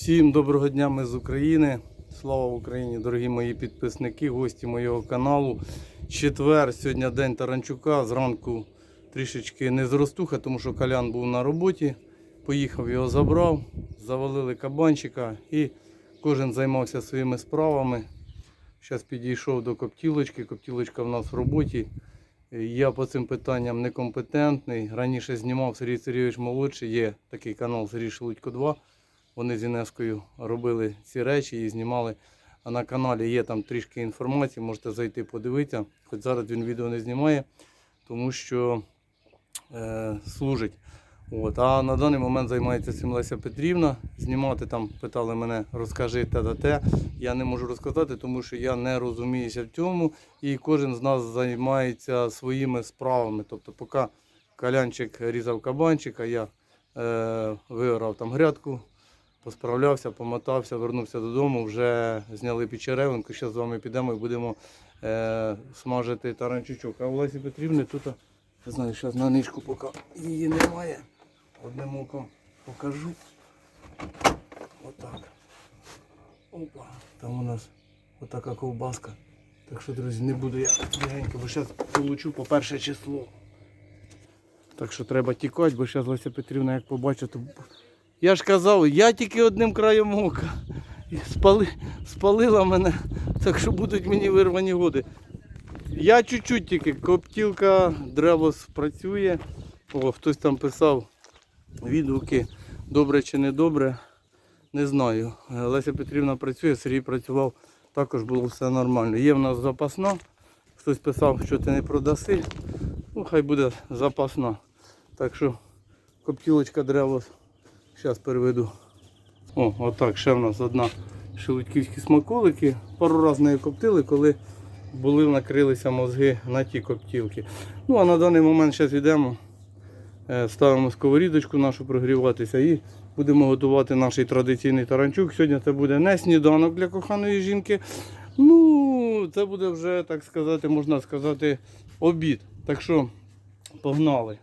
Всім доброго дня, ми з України. Слава Україні, дорогі мої підписники, гості моєго каналу. Четвер, сьогодні день Таранчука. Зранку трішечки не зростуха, тому що Колян був на роботі. Поїхав, його забрав, завалили кабанчика і кожен займався своїми справами. Зараз підійшов до коптілочки. Коптілочка в нас в роботі. Я по цим питанням некомпетентний. Раніше знімав Сергій Сергійович молодший. Є такий канал Сергій Шелудько 2. Вони з Інескою робили ці речі і знімали. А на каналі є там трішки інформації, можете зайти подивитися. Хоч зараз він відео не знімає, тому що е, служить. От. А на даний момент займається цим Леся Петрівна. Знімати там питали мене, розкажи те та те. Я не можу розказати, тому що я не розуміюся в цьому. І кожен з нас займається своїми справами. Тобто, поки Калянчик різав кабанчика, я е, виграв там грядку, посправлявся, помотався, вернувся додому, вже зняли печеревинку. Зараз з вами підемо і будемо е, смажити таранчучок. А у Лесі Петрівни тут, я знаю, зараз на нишку поки її немає. Одним оком покажу. Отак. Опа. Там у нас отака ковбаска. Так що, друзі, не буду я легенько, бо зараз получу по перше число. Так що треба тікати, бо зараз Леся Петрівна як побачить, то я ж казав, я тільки одним краєм ока. Спали, спалила мене, так що будуть мені вирвані годи. Я чуть-чуть тільки, коптілка, древос працює. О, хтось там писав відгуки, добре чи не добре. Не знаю. Леся Петрівна працює, Сергій працював, також було все нормально. Є в нас запасна. Хтось писав, що ти не продаси. Ну, хай буде запасна. Так що коптілочка древос. Зараз переведу. О, отак, ще в нас одна шелудьківські смаколики. Пару разів нею коптили, коли були накрилися мозги на ті коптілки. Ну а на даний момент зараз йдемо, е, ставимо сковорідочку нашу прогріватися і будемо готувати наш традиційний таранчук. Сьогодні це буде не сніданок для коханої жінки. Ну, це буде вже, так сказати, можна сказати, обід. Так що погнали.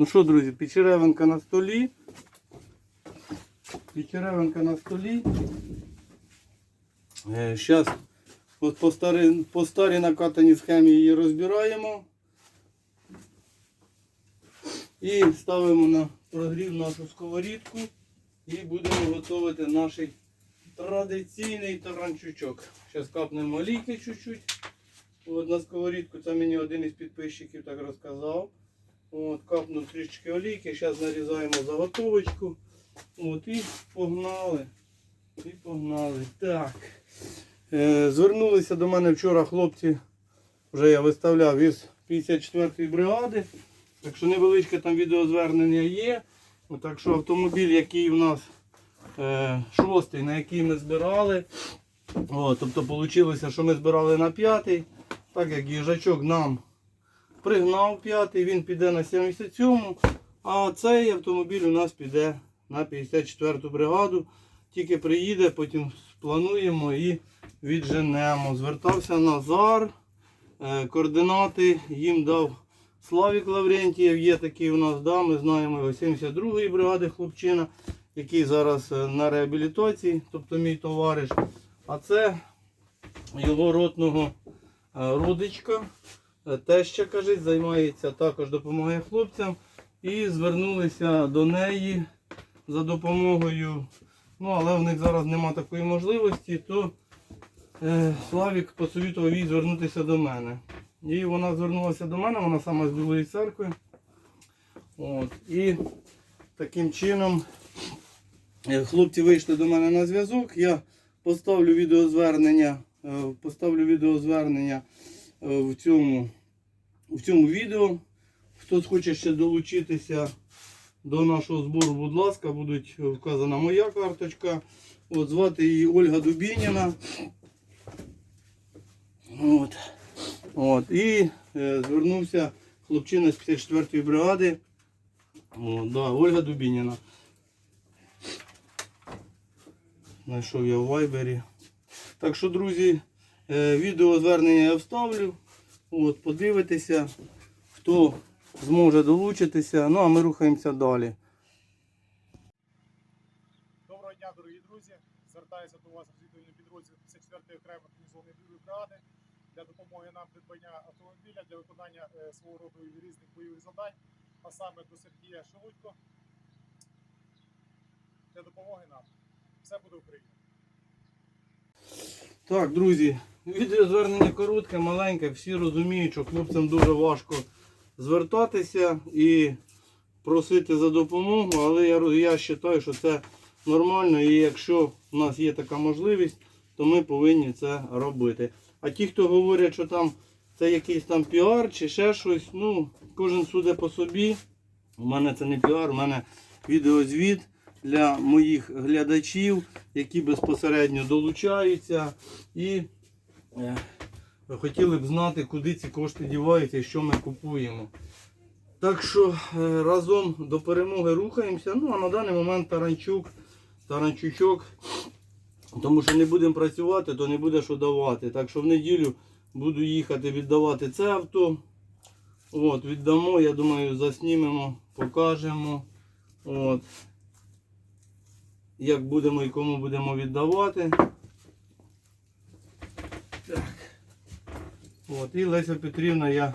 Ну що, друзі, печеревинка на столі. Печеревинка на столі. Зараз от по, старі, по старій накатаній схемі її розбираємо. І ставимо на прогрів нашу сковорідку і будемо готувати наш традиційний таранчучок. Зараз капнемо олійки чуть-чуть. От на сковорідку це мені один із підписчиків так розказав. От, капнув трішки олійки, зараз нарізаємо заготовочку. От, і погнали. І погнали. Так. Е, звернулися до мене вчора хлопці, вже я виставляв із 54-ї бригади. Так що невеличке там відеозвернення є. От, так що автомобіль, який у нас е, шостий, на який ми збирали. О, тобто вийшло, що ми збирали на п'ятий. Так як їжачок нам пригнав п'ятий, він піде на 77-му, а цей автомобіль у нас піде на 54-ту бригаду. Тільки приїде, потім сплануємо і відженемо. Звертався Назар. Е, Координати їм дав Славік Лаврентієв. Є такий у нас, да, ми знаємо його 72-ї бригади хлопчина, який зараз е, на реабілітації, тобто мій товариш. А це його ротного е, родичка. Е, Теща, кажуть, займається, також допомагає хлопцям. І звернулися до неї за допомогою. Ну, але в них зараз нема такої можливості, то е, Славік посовітував їй звернутися до мене. І вона звернулася до мене, вона сама з Білої церкви. От. І таким чином е, хлопці вийшли до мене на зв'язок. Я поставлю відеозвернення, е, поставлю відеозвернення в цьому, в цьому відео. Хтось хоче ще долучитися до нашого збору, будь ласка, будуть вказана моя карточка. От, звати її Ольга Дубініна. От. От. І е, звернувся хлопчина з 54-ї бригади. От, да, Ольга Дубініна. Знайшов я в вайбері. Так що, друзі, е, відео звернення я вставлю. От, подивитися, хто зможе долучитися. Ну а ми рухаємося далі. Доброго дня, дорогі друзі. Звертаюся до вас розвідувальний підрозділ 54-ї окремої бойової бригади для допомоги нам придбання автомобіля для виконання е, свого роду різних бойових завдань, а саме до Сергія Шелудько. Для допомоги нам. Все буде Україна. Так, друзі, відеозвернення коротке, маленьке. Всі розуміють, що хлопцям дуже важко звертатися і просити за допомогу, але я, я вважаю, що це нормально і якщо в нас є така можливість, то ми повинні це робити. А ті, хто говорять, що там це якийсь там піар чи ще щось, ну, кожен суде по собі. У мене це не піар, у мене відеозвіт для моїх глядачів, які безпосередньо долучаються і е, хотіли б знати, куди ці кошти діваються і що ми купуємо. Так що е, разом до перемоги рухаємося. Ну а на даний момент Таранчук, Таранчучок, тому що не будемо працювати, то не буде що давати. Так що в неділю буду їхати віддавати це авто. От, віддамо, я думаю, заснімемо, покажемо. От. Як будемо і кому будемо віддавати. Так. От, і Леся Петрівна я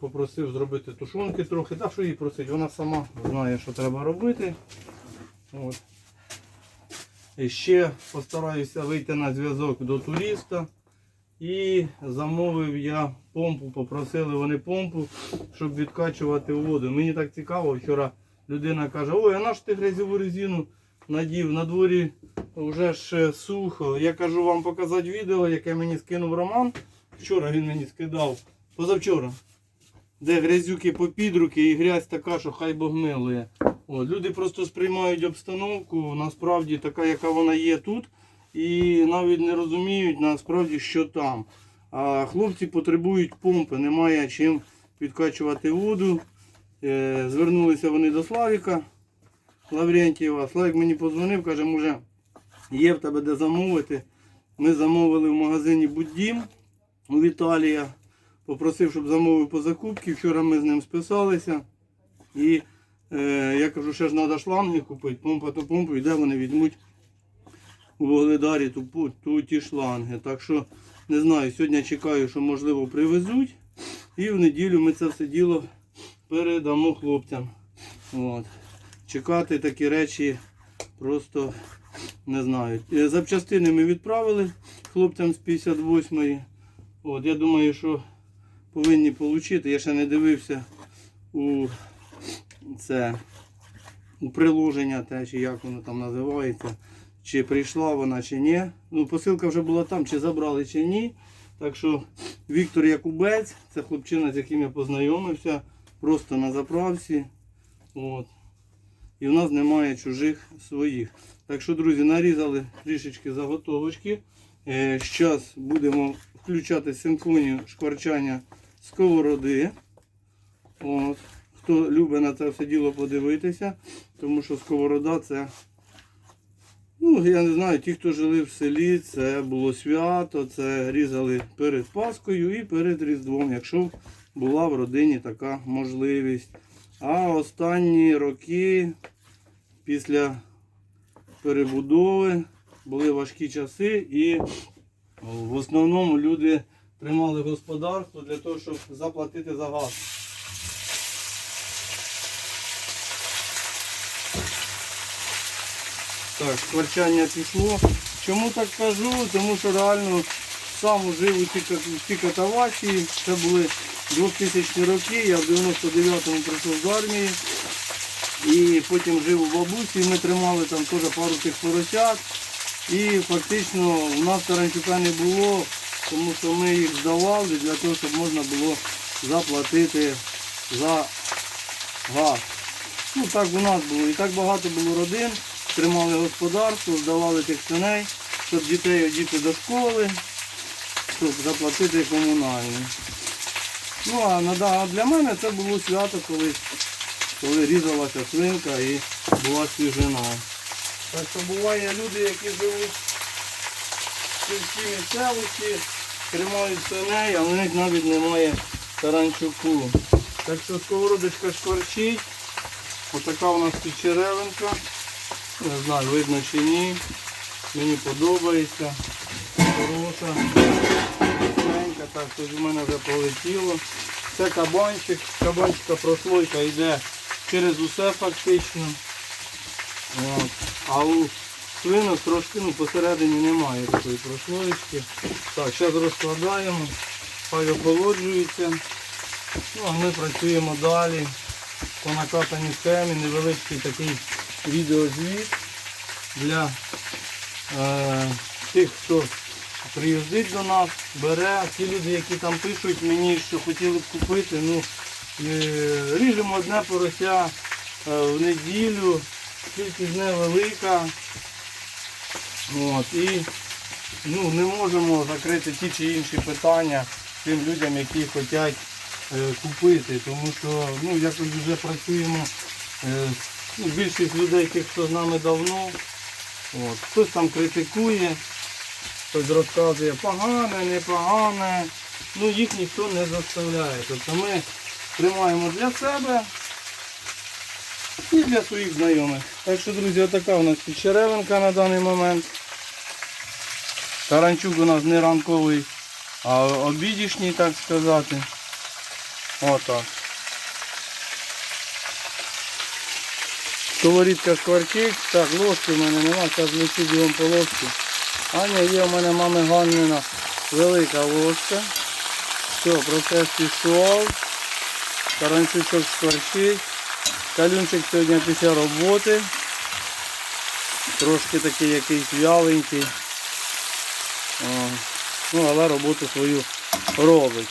попросив зробити тушонки трохи. Та що їй просить, вона сама знає, що треба робити. От. І ще постараюся вийти на зв'язок до туриста. І замовив я помпу, попросили вони помпу, щоб відкачувати воду. Мені так цікаво, вчора людина каже, ой, а наш ти грязьову резину надів, на дворі вже ж сухо. Я кажу вам показати відео, яке мені скинув Роман. Вчора він мені скидав, позавчора. Де грязюки по підруки і грязь така, що хай Бог милує. От, люди просто сприймають обстановку, насправді така, яка вона є тут, і навіть не розуміють насправді, що там. А хлопці потребують помпи, немає чим відкачувати воду. Е, Звернулися вони до Славіка Лаврентьєва. Славік мені подзвонив, каже, може, є в тебе де замовити. Ми замовили в магазині Буддім у Віталія. Попросив, щоб замовив по закупці. Вчора ми з ним списалися. І е, я кажу, ще ж треба шланги купити, помпа то помпу, і де вони візьмуть у Вогледарі ту, ту, ті шланги. Так що не знаю, сьогодні чекаю, що можливо привезуть. І в неділю ми це все діло передамо хлопцям. От. Чекати такі речі просто не знаю. Е, Запчастини ми відправили хлопцям з 58-ї. От, я думаю, що повинні отримати. Я ще не дивився у це у приложення, те, чи як воно там називається, чи прийшла вона, чи ні. Ну, посилка вже була там, чи забрали, чи ні. Так що Віктор Якубець, це хлопчина, з яким я познайомився, просто на заправці. От. І в нас немає чужих своїх. Так що, друзі, нарізали трішечки заготовочки. Зараз будемо включати симфонію шкварчання сковороди. От. Хто любить на це все діло подивитися, тому що сковорода це. Ну, я не знаю, ті, хто жили в селі, це було свято, це різали перед Паскою і перед Різдвом, якщо була в родині така можливість. А останні роки після перебудови були важкі часи і в основному люди тримали господарство для того, щоб заплатити за газ. Так, скворчання пішло. Чому так кажу? Тому що реально сам жив у цій, ка- цій катавасії. Це були 2000 роки, я в 99-му прийшов з армії. І потім жив у бабусі, ми тримали там теж пару тих поросят. І фактично у нас таранчука не було, тому що ми їх здавали для того, щоб можна було заплатити за газ. Ну так у нас було. І так багато було родин, тримали господарство, здавали тих свиней, щоб дітей одіти до школи, щоб заплатити комунальні. Ну а на- а для мене це було свято колись, коли різалася свинка і була свіжина. Так що буває люди, які живуть в сільській місцевості, тримають свиней, а в них навіть немає таранчуку. Так що сковородочка шкварчить. Отака у нас тут черевинка. Не знаю, видно чи ні. Мені подобається. Хороша. Так, тут у мене вже полетіло. Це кабанчик. Кабанчика прослойка йде через усе фактично. От. А у свинок трошки ну, посередині немає такої прослоєчки. Так, зараз розкладаємо, хай охолоджується. Ну, а ми працюємо далі по накатаній схемі, невеличкий такий відеозвіт для е, тих, хто приїздить до нас, бере. Ті люди, які там пишуть мені, що хотіли б купити, ну, ріжемо одне порося е, в неділю, кількість невелика. От, і ну, не можемо закрити ті чи інші питання тим людям, які хочуть е, купити. Тому що ну, якось вже працюємо. Е, ну, більшість людей, тих, хто з нами давно. От, хтось там критикує, хтось розказує погане, непогане. Ну їх ніхто не заставляє. Тобто ми тримаємо для себе і для своїх знайомих. Так що, друзі, отака у нас підчеревинка на даний момент. Таранчук у нас не ранковий, а обідішній, так сказати. Отак. Сковорідка шкварчить. Так, ложки в мене нема, зараз лечу бігом по ложці. Аня є у мене мами Ганнина велика ложка. Все, процес пішов. Таранчучок шкварчить. Калюнчик сьогодні після роботи. Трошки такий якийсь вяленький. Ну, але роботу свою робить.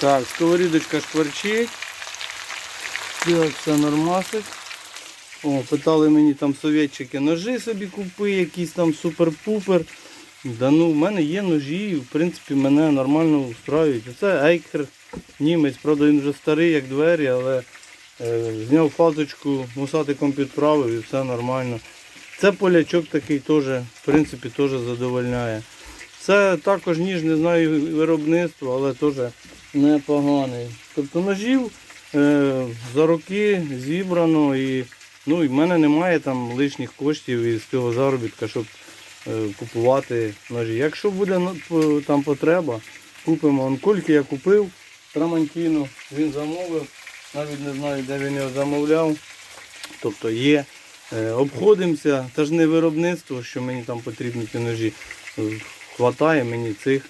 Так, сковорідочка шкварчить. Так, все нормасить. О, питали мені там совєтчики ножи собі купи, якісь там супер-пупер. Да ну, в мене є ножі, в принципі, мене нормально устраюють. Це Ейкер, німець, правда він вже старий, як двері, але е, зняв фазочку, мусатиком підправив і все нормально. Це полячок такий теж, в принципі, теж задовольняє. Це також ніж, не знаю виробництва, але теж непоганий. Тобто ножів е, за роки зібрано і ну, і в мене немає там лишніх коштів із цього заробітка, щоб е, купувати ножі. Якщо буде там потреба, купимо. Он кольки я купив, Трамантіну, він замовив, навіть не знаю, де він його замовляв. Тобто є. Е, Обходимося, це ж не виробництво, що мені там потрібні ті ножі. Е, Хватає мені цих.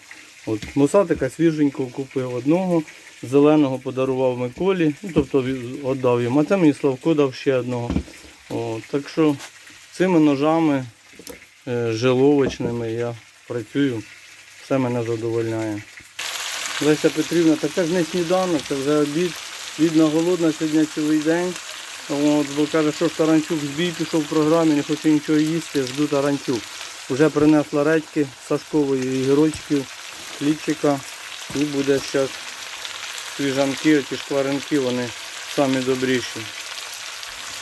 От, Мусатика свіженького купив одного, зеленого подарував Миколі, ну, тобто віддав йому. А це мені Славко дав ще одного. От, так що цими ножами е, жиловочними я працюю, все мене задовольняє. Леся Петрівна, так ж не сніданок, це вже обід. Бідна голодна сьогодні цілий день. От, бо каже, що ж Таранчук збій пішов в програмі, не хочу нічого їсти, жду Таранчук. Вже принесла редьки сашкової, ігрочків, хлібчика. І буде зараз свіжанки, ті шкваринки, вони самі добріші.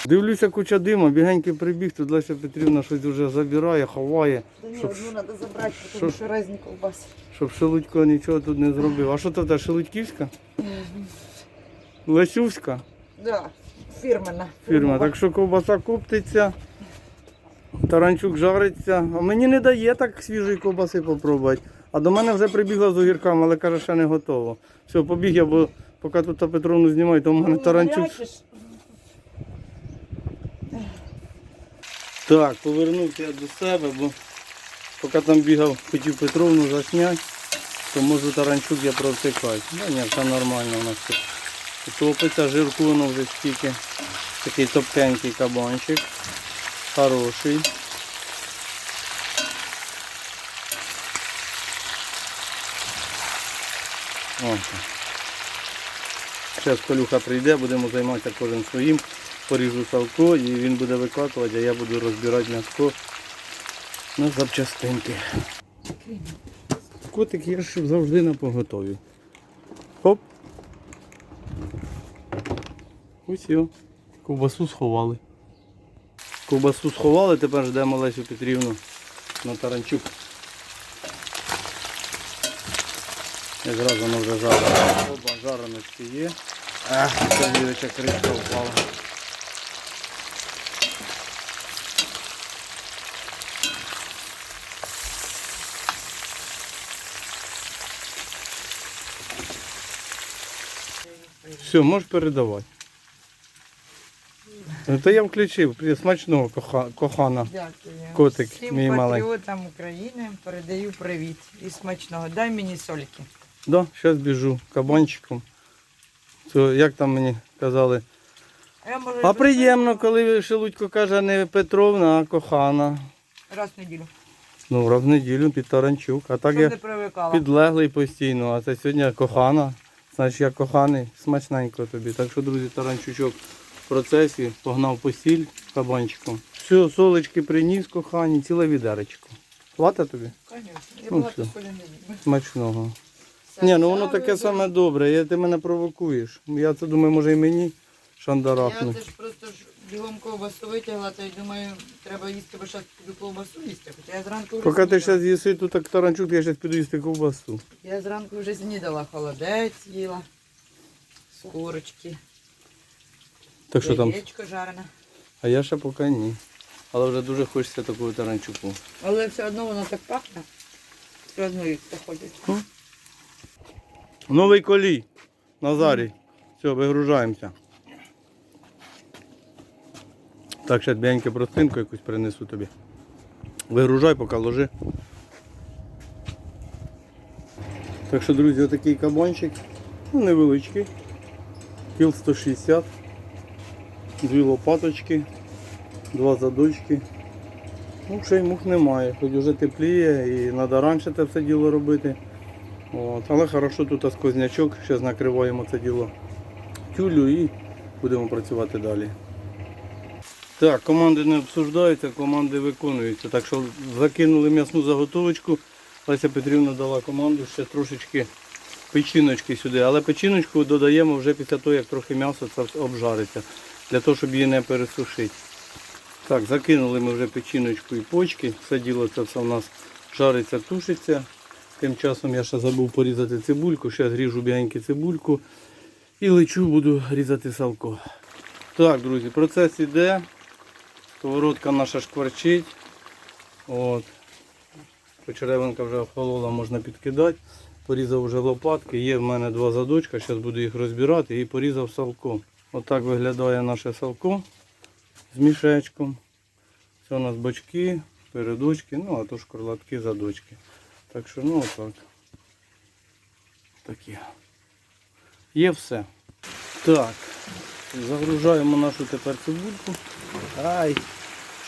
Дивлюся, куча дима, бігенький прибіг, тут Леся Петрівна щось вже забирає, ховає, Да Чтоб- одну надо забрать, потому Шо- что разные колбасы. щоб Шелудько нічого тут не зробив. А що це тебе, Шелудьківська? Лесювська? Да, фирмена. фірма. Так що ковбаса коптиться, таранчук жариться. А мені не дає так свіжої ковбаси попробувати. А до мене вже прибігла з огірками, але каже, ще не готово. Все, побіг я, бо поки тут Петровну знімаю, то в мене таранчук. Так, повернувся я до себе, бо поки там бігав, хотів Петровну засняти, то можу таранчук я провтикати. Ну ні, все нормально у нас тут. Топиться, жирку воно вже стільки. Такий топкенький кабанчик. Хороший. Зараз Колюха прийде, будемо займатися кожен своїм. Поріжу салко і він буде викатувати, а я буду розбирати м'ясо на запчастинки. Котик є ж завжди на поготові. Хоп. Ось його. Ковбасу сховали. Ковбасу сховали, тепер ждемо Лесю Петрівну на таранчук. І зразу ми вже жаримо. Оба жареночки є. Сергійовича кришка впала. Все, можеш передавати. Ну, я включив смачного кохана. Дякую. Котик, Всім мій маленький. України передаю привіт і смачного. Дай мені сольки. Да, зараз біжу кабанчиком. Це, як там мені казали? А, я, може, А приємно, коли Шелудько каже не Петровна, а кохана. Раз в неділю. Ну, раз в неділю під Таранчук. А так Щоб я не привикала. підлеглий постійно, а це сьогодні кохана. Значить я коханий, смачненько тобі. Так що, друзі, Таранчучок в процесі погнав посіль кабанчиком. Все, солечки приніс, кохані, ціле відеречко. Хвата тобі? Конечно. Я Ну, багато все. не. Смачного. Ні, ну воно таке саме добре, я, ти мене провокуєш. Я це думаю, може і мені Я шандарахнуть. це ж просто ж бігом ковбасу витягла, та й думаю, треба їсти, бо зараз піду ковбасу їсти. Хоча я зранку вже Поки ти снідала. зараз їси, тут так таранчук, я зараз піду їсти ковбасу. Я зранку вже снідала, холодець їла, з курочки, Так що там? яєчко жарене. А я ще поки ні. Але вже дуже хочеться такого таранчуку. Але все одно воно так пахне. Все одно їсти ходять. Новий колій. Назарій. Все, вигружаємося. Так, ще беньки простинку якусь принесу тобі. Вигружай, поки ложи. Так що, друзі, отакий кабанчик. Ну, невеличкий. Кіл 160. Дві лопаточки, два задочки. Ну, ще й мух немає, хоч вже тепліє і треба раніше це все діло робити. От. Але хорошо тут сквознячок, зараз накриваємо це діло тюлю і будемо працювати далі. Так, команди не обсуждаються, команди виконуються. Так що закинули м'ясну заготовочку. Леся Петрівна дала команду ще трошечки печіночки сюди. Але печіночку додаємо вже після того, як трохи м'ясо обжариться, для того, щоб її не пересушити. Так, закинули ми вже печіночку і почки. Все діло це все у нас жариться, тушиться. Тим часом я ще забув порізати цибульку. Зараз ріжу біленьку цибульку і лечу, буду різати салко. Так, друзі, процес іде. Сковородка наша шкварчить. От. Почеревинка вже охолола, можна підкидати. Порізав вже лопатки. Є в мене два задочка, зараз буду їх розбирати і порізав салко. Отак виглядає наше салко з мішечком. Це у нас бочки, передочки, ну а то шкорлатки, задочки. Так що, ну отак. Такі. Є все. Так. Загружаємо нашу тепер цибульку. Ай,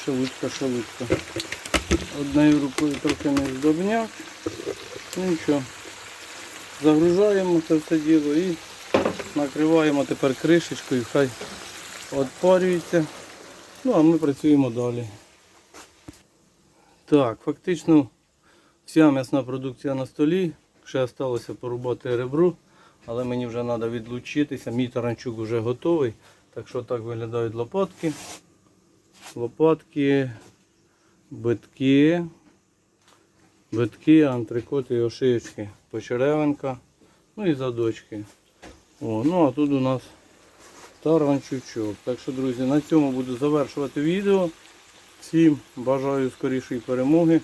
шелудька, шелудька. Одною рукою трохи не здобняк. Ну нічого. Загружаємо це все діло і накриваємо тепер кришечкою, хай відпарюється. Ну а ми працюємо далі. Так, фактично вся м'ясна продукція на столі. Ще залишилося порубати ребро, але мені вже треба відлучитися. Мій таранчук вже готовий. Так що так виглядають лопатки. Лопатки, битки, битки, антрикоти і ошиєчки, почеревинка, ну і задочки. О, ну а тут у нас таранчучок. Так що, друзі, на цьому буду завершувати відео. Всім бажаю скорішої перемоги,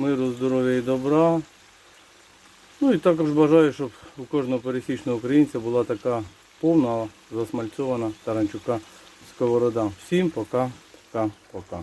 миру, здоров'я і добра. Ну і також бажаю, щоб у кожного пересічного українця була така повна засмальцована таранчука сковорода. Всім пока, пока, пока.